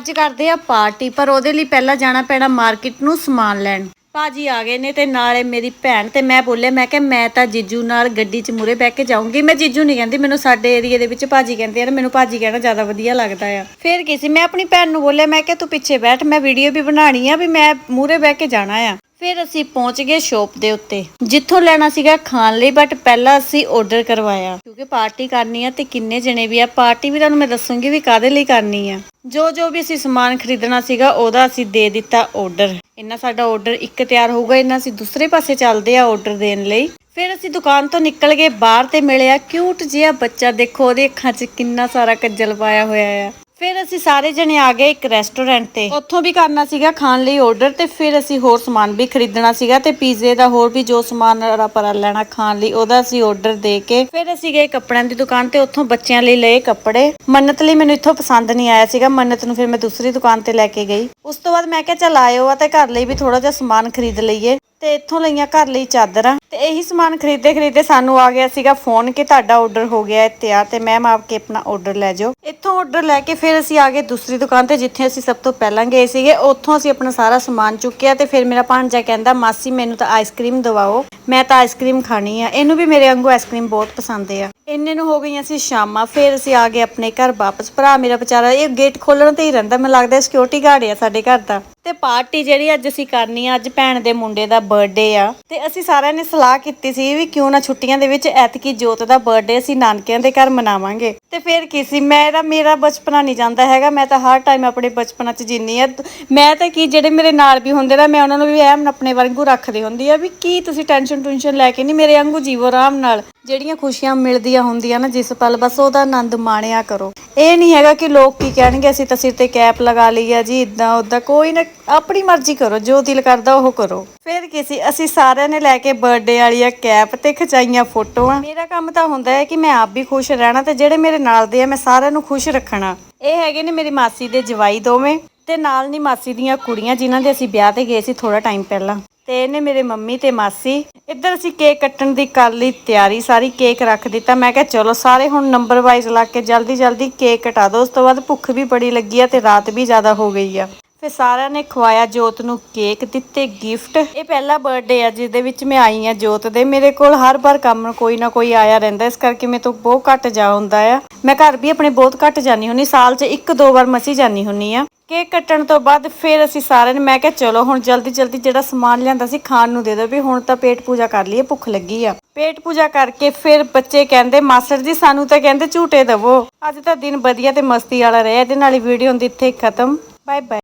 ਅੱਜ ਕਰਦੇ ਆ ਪਾਰਟੀ ਪਰ ਉਹਦੇ ਲਈ ਪਹਿਲਾਂ ਜਾਣਾ ਪੈਣਾ ਮਾਰਕੀਟ ਨੂੰ ਸਮਾਨ ਲੈਣ। ਭਾਜੀ ਆ ਗਏ ਨੇ ਤੇ ਨਾਲੇ ਮੇਰੀ ਭੈਣ ਤੇ ਮੈਂ ਬੋਲਿਆ ਮੈਂ ਕਿ ਮੈਂ ਤਾਂ ਜੀਜੂ ਨਾਲ ਗੱਡੀ 'ਚ ਮੂਰੇ ਬਹਿ ਕੇ ਜਾਊਂਗੀ। ਮੈਂ ਜੀਜੂ ਨਹੀਂ ਕਹਿੰਦੀ ਮੈਨੂੰ ਸਾਡੇ ਏਰੀਏ ਦੇ ਵਿੱਚ ਭਾਜੀ ਕਹਿੰਦੇ ਆ ਮੈਨੂੰ ਭਾਜੀ ਕਹਿਣਾ ਜ਼ਿਆਦਾ ਵਧੀਆ ਲੱਗਦਾ ਆ। ਫਿਰ ਕੀ ਸੀ? ਮੈਂ ਆਪਣੀ ਭੈਣ ਨੂੰ ਬੋਲਿਆ ਮੈਂ ਕਿ ਤੂੰ ਪਿੱਛੇ ਬੈਠ ਮੈਂ ਵੀਡੀਓ ਵੀ ਬਣਾਣੀ ਆ ਵੀ ਮੈਂ ਮੂਰੇ ਬਹਿ ਕੇ ਜਾਣਾ ਆ। ਫਿਰ ਅਸੀਂ ਪਹੁੰਚ ਗਏ ਸ਼ੋਪ ਦੇ ਉੱਤੇ। ਜਿੱਥੋਂ ਲੈਣਾ ਸੀਗਾ ਖਾਣ ਲਈ ਬਟ ਪਹਿਲਾਂ ਅਸੀਂ ਆਰਡਰ ਕਰਵਾਇਆ। ਕਿਉਂਕਿ ਪਾਰਟੀ ਕਰਨੀ ਆ ਤੇ ਕਿੰਨੇ ਜਣੇ ਵੀ ਆ ਪਾਰਟੀ ਵੀ ਤੁਹਾਨੂੰ ਮੈਂ ਦੱਸੂਗੀ ਵੀ ਕਾਦੇ ਲਈ ਕਰਨੀ ਆ। ਜੋ ਜੋ ਵੀ ਅਸੀਂ ਸਮਾਨ ਖਰੀਦਣਾ ਸੀਗਾ, ਉਹਦਾ ਅਸੀਂ ਦੇ ਦਿੱਤਾ ਆਰਡਰ ਇੰਨਾ ਸਾਡਾ ਆਰਡਰ ਇੱਕ ਤਿਆਰ ਹੋਊਗਾ ਇੰਨਾ ਅਸੀਂ ਦੂਸਰੇ ਪਾਸੇ ਚੱਲਦੇ ਆ ਆਰਡਰ ਦੇਣ ਲਈ। ਫਿਰ ਅਸੀਂ ਦੁਕਾਨ ਤੋਂ ਨਿਕਲ ਗਏ, ਬਾਹਰ ਤੇ ਮਿਲਿਆ ਕਿਊਟ ਜਿਹਾ ਬੱਚਾ। ਦੇਖੋ, ਉਹਦੇ ਅੱਖਾਂ 'ਚ ਕਿੰਨਾ ਸਾਰਾ ਕੱਜਲ ਪਾਇਆ ਹੋਇਆ ਆ। ਫਿਰ ਅਸੀਂ ਸਾਰੇ ਜਣੇ ਆ ਗਏ ਇੱਕ ਰੈਸਟੋਰੈਂਟ ਤੇ। ਉੱਥੋਂ ਵੀ ਕਰਨਾ ਸੀਗਾ ਖਾਣ ਲਈ ਆਰਡਰ ਤੇ ਫਿਰ ਅਸੀਂ ਹੋਰ ਸਮਾਨ ਵੀ ਖਰੀਦਣਾ ਸੀਗਾ ਤੇ ਪੀਜ਼ੇ ਦਾ ਹੋਰ ਵੀ ਜੋ ਸਮਾਨ ਪਰਾ ਲੈਣਾ ਖਾਣ ਲਈ, ਉਹਦਾ ਅਸੀਂ ਆਰਡਰ ਦੇ ਕੇ ਫਿਰ ਅਸੀਂ ਗਏ ਕੱਪੜਿਆਂ ਦੀ ਦੁਕਾਨ ਤੇ, ਉੱਥੋਂ ਬੱਚਿਆਂ ਲਈ ਲਏ ਕੱਪੜੇ। ਮੰਨਤ ਲਈ ਮੈਨੂੰ ਇੱਥੋਂ ਪਸੰਦ ਨਹੀਂ ਆਇਆ ਸੀਗਾ, ਮੰਨਤ ਨੂੰ ਫਿਰ ਮੈਂ ਦੂਸਰੀ ਦੁਕਾਨ ਤੇ ਲੈ ਕੇ ਗਈ। ਉਸ ਤੋਂ ਬਾਅਦ ਮੈਂ ਕਿਹਾ ਚੱਲ ਆਇਓ ਆ ਤੇ ਘਰ ਲਈ ਵੀ ਥੋੜਾ ਜਿਹਾ ਸਮਾਨ ਖਰੀਦ ਲਈਏ। ਤੇ ਇੱਥੋਂ ਲਈਆਂ ਘਰ ਲਈ ਚਾਦਰਾਂ। ਤੇ ਇਹੀ ਸਮਾਨ ਖਰੀਦਦੇ ਖਰੀਦਦੇ ਸਾਨੂੰ ਆ ਗਿਆ ਸੀਗਾ ਫੋਨ ਕਿ ਤੁਹਾਡਾ ਆਰਡਰ ਹੋ ਗਿਆ ਹੈ ਤਿਆਰ ਤੇ ਮੈਮ ਆਪ ਕੇ ਆਪਣਾ ਆਰਡਰ ਲੈ ਜਾਓ। ਇੱਥੋਂ ਆਰਡਰ ਲੈ ਕੇ ਫਿਰ ਅਸੀਂ ਆ ਗਏ ਦੂਸਰੀ ਦੁਕਾਨ ਤੇ ਜਿੱਥੇ ਅਸੀਂ ਸਭ ਤੋਂ ਪਹਿਲਾਂ ਗਏ ਸੀਗੇ। ਉੱਥੋਂ ਅਸੀਂ ਆਪਣਾ ਸਾਰਾ ਸਮਾਨ ਚੁੱਕਿਆ ਤੇ ਫਿਰ ਮੇਰਾ ਭਾਂਜਾ ਕਹਿੰਦਾ, ਮਾਸੀ, ਮੈਨੂੰ ਤਾਂ ਆਈਸਕ੍ਰੀਮ ਦਵਾਓ। ਮੈਂ ਤਾਂ ਆਈਸਕ੍ਰੀਮ ਖਾਣੀ ਆ। ਇਹਨੂੰ ਵੀ ਮੇਰੇ ਵਾਂਗੂ ਆਈਸਕ੍ਰੀਮ ਬਹੁਤ ਪਸੰਦ ਆ। ਇੰਨੇ ਨੂੰ ਹੋ ਗਈਆਂ ਸੀ ਸ਼ਾਮਾਂ। ਫਿਰ ਅਸੀਂ ਆ ਗਏ ਆਪਣੇ ਘਰ ਵਾਪਸ। ਭਰਾ ਮੇਰਾ ਵਿਚਾਰਾ ਇਹ ਗੇਟ ਖੋਲਣ ਤੇ ਹੀ ਰਹਿੰਦਾ। ਮੈਨੂੰ ਲੱਗਦਾ ਸਿਕਿਉਰਿਟੀ ਗਾਰਡ ਆ ਸਾਡੇ ਘਰ ਦਾ। ਤੇ ਪਾਰਟੀ ਜਿਹੜੀ ਅੱਜ ਅਸੀਂ ਕਰਨੀ ਆ, ਅੱਜ ਭੈਣ ਦੇ ਮੁੰਡੇ ਦਾ ਬਰਥਡੇ ਆ। ਤੇ ਅਸੀਂ ਸਾਰਿਆਂ ਨੇ ਸਲਾਹ ਕੀਤੀ ਸੀ ਵੀ ਕਿਉਂ ਨਾ ਛੁੱਟੀਆਂ ਦੇ ਵਿੱਚ ਐਤਕੀ ਜੋਤ ਦਾ ਬਰਥਡੇ ਅਸੀਂ ਨਾਨਕਿਆਂ ਦੇ ਘਰ ਮਨਾਵਾਂਗੇ। ਤੇ ਫਿਰ ਕੀ ਸੀ, ਮੈਂ ਤਾਂ, ਮੇਰਾ ਬਚਪਨਾ ਨਹੀਂ ਜਾਂਦਾ ਹੈਗਾ, ਮੈਂ ਤਾਂ ਹਰ ਟਾਈਮ ਆਪਣੇ ਬਚਪਨਾ 'ਚ ਜਿੰਨੀ ਆ। ਮੈਂ ਤਾਂ ਕੀ, ਜਿਹੜੇ ਮੇਰੇ ਨਾਲ ਵੀ ਹੁੰਦੇ ਨਾ, ਮੈਂ ਉਹਨਾਂ ਨੂੰ ਵੀ ਐਮ ਆਪਣੇ ਵਾਂਗੂ ਰੱਖਦੀ ਹੁੰਦੀ ਆ ਵੀ ਕੀ ਤੁਸੀਂ ਟੈਨਸ਼ਨ ਟੁਨਸ਼ਨ ਲੈ ਕੇ ਨਹੀਂ ਮੇਰੇ ਵਾਂਗੂ ਜੀਵੋ ਆਰਾਮ ਨਾਲ। ਜਿਹੜੀਆਂ ਖੁਸ਼ੀਆਂ ਮਿਲਦੀਆਂ ਹੁੰਦੀਆਂ ਨਾ ਜਿਸ ਪਲ, ਬਸ ਉਹਦਾ ਆਨੰਦ ਮਾਣਿਆ ਕਰੋ। ਇਹ ਨਹੀਂ ਹੈਗਾ ਕਿ ਲੋਕ ਕੀ ਕਹਿਣਗੇ, ਅਸੀਂ ਤਾਂ ਸਿਰ ਤੇ ਕੈਪ ਲਗਾ ਲਈ ਆ ਜੀ ਇਦਾਂ ਉਦਾਂ ਕੋਈ ਨਾ, ਆਪਣੀ ਮਰਜ਼ੀ ਕਰੋ, ਜੋ ਦਿਲ ਕਰਦਾ ਉਹ ਕਰੋ। ਫਿਰ ਕੀ ਸੀ, ਅਸੀਂ ਸਾਰਿਆਂ ਨੇ ਲੈ ਕੇ ਬਰਥਡੇ ਵਾਲੀਆਂ ਕੈਪ ਤੇ ਖਚਾਈਆਂ ਫੋਟੋਆਂ। ਮੇਰਾ ਕੰਮ ਤਾਂ ਹੁੰਦਾ ਹੈ ਕਿ ਮੈਂ ਆਪ ਵੀ ਖੁਸ਼ ਰਹਿਣਾ ਤੇ ਜਿਹੜੇ ਮੇਰੇ ਨਾਲ ਦੇ ਆ, ਮੈਂ ਸਾਰਿਆਂ ਨੂੰ ਖੁਸ਼ ਰੱਖਣਾ। ਇਹ ਹੈਗੇ ਨੇ ਮੇਰੀ ਮਾਸੀ ਦੇ ਜਵਾਈ ਦੋਵੇਂ ਤੇ ਨਾਲ ਨਹੀਂ ਮਾਸੀ ਦੀਆਂ ਕੁੜੀਆਂ ਜਿਨ੍ਹਾਂ ਦੇ ਅਸੀਂ ਵਿਆਹ ਤੇ ਗਏ ਸੀ ਥੋੜਾ ਟਾਈਮ ਪਹਿਲਾਂ। ਤੇ ਇਹਨੇ ਮੇਰੇ ਮੰਮੀ ਤੇ ਮਾਸੀ ਇੱਧਰ ਅਸੀਂ ਕੇਕ ਕੱਟਣ ਦੀ ਕਰ ਲਈ ਤਿਆਰੀ, ਸਾਰੀ ਕੇਕ ਰੱਖ ਦਿੱਤਾ। ਮੈਂ ਕਿਹਾ, ਚਲੋ ਸਾਰੇ ਹੁਣ ਨੰਬਰ ਵਾਈਜ਼ ਲਾ ਕੇ ਜਲਦੀ ਜਲਦੀ ਕੇਕ ਕਟਾ ਦਿਓ ਉਸ ਤੋਂ ਬਾਅਦ ਭੁੱਖ ਵੀ ਬੜੀ ਲੱਗੀ ਆ ਤੇ ਰਾਤ ਵੀ ਜ਼ਿਆਦਾ ਹੋ ਗਈ ਆ। ਫਿਰ ਸਾਰਿਆਂ ਨੇ ਖਵਾਇਆ ਜੋਤ ਨੂੰ ਕੇਕ, ਦਿੱਤੇ ਗਿਫਟ ਇਹ ਪਹਿਲਾ ਬਰਥਡੇ ਆ, ਜਿਹਦੇ ਵਿੱਚ ਮੈਂ ਆਈ ਆ ਜੋਤ ਦੇ। ਮੇਰੇ ਕੋਲ ਹਰ ਵਾਰ ਕੰਮ ਕੋਈ ਨਾ ਕੋਈ ਆਇਆ ਰਹਿੰਦਾ, ਇਸ ਕਰਕੇ ਮੇਰੇ ਤੋਂ ਬਹੁਤ ਘੱਟ ਜਾ ਹੁੰਦਾ ਆ। ਮੈਂ ਘਰ ਵੀ ਆਪਣੇ ਬਹੁਤ ਘੱਟ ਜਾਨੀ ਹੁੰਨੀ ਸਾਲ 'ਚ ਇੱਕ ਦੋ ਵਾਰ ਮਸੀ ਜਾਨੀ ਹੁੰਨੀ ਆ। ਕੇਕ ਕੱਟਣ ਤੋਂ ਬਾਅਦ ਫਿਰ ਅਸੀਂ ਸਾਰਿਆਂ ਨੇ ਮੈਂ ਕਿਹਾ ਚਲੋ ਹੁਣ ਜਲਦੀ ਜਲਦੀ ਜਿਹੜਾ ਸਮਾਨ ਲਿਆਂਦਾ ਸੀ ਖਾਣ ਨੂੰ ਦੇ ਦਿਓ ਵੀ ਹੁਣ ਤਾਂ ਪੇਟ ਪੂਜਾ ਕਰ ਲਈਏ, ਭੁੱਖ ਲੱਗੀ ਆ। ਪੇਟ ਪੂਜਾ ਕਰਕੇ ਫਿਰ ਬੱਚੇ ਕਹਿੰਦੇ, ਮਾਸਟਰ ਜੀ ਸਾਨੂੰ ਤਾਂ ਕਹਿੰਦੇ ਝੂਟੇ ਦਵੋ। ਅੱਜ ਤਾਂ ਦਿਨ ਵਧੀਆ ਤੇ ਮਸਤੀ ਵਾਲਾ ਰਿਹਾ, ਇਹਦੇ ਨਾਲ ਹੀ ਵੀਡੀਓ ਹੁੰਦੀ, ਇੱਥੇ ਖਤਮ। Bye bye